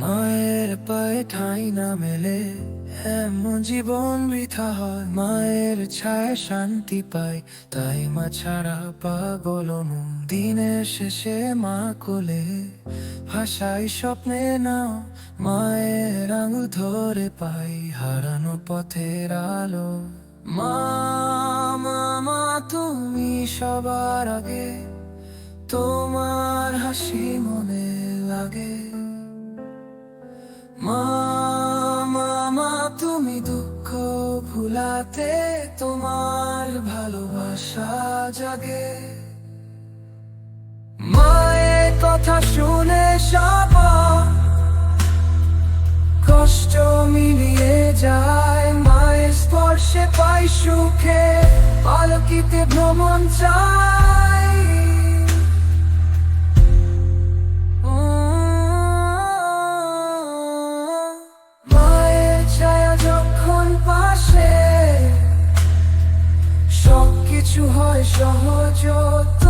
মায়ের পায়ে ঠাই না মেলে, এমন জীবন বৃথা হয়। মায়ের ছায় শান্তি পাই, তাই মা ছাড়া পাগল দিনের শেষে মা কোলে ভাষাই স্বপ্নে নাও, মায়ের আঙুল ধরে পাই হারানো পথের আলো। মা মা, তুমি সবার আগে, তোমার হাসি মনে লাগে। ভুলাতে তোমার ভালোবাসা জাগে। মায়ের কথা শুনে সাবা, কষ্ট মিলিয়ে যায়। মায়ের স্পর্শে পাই সুখে, পালকিতে ভ্রমণ চাই। সহজ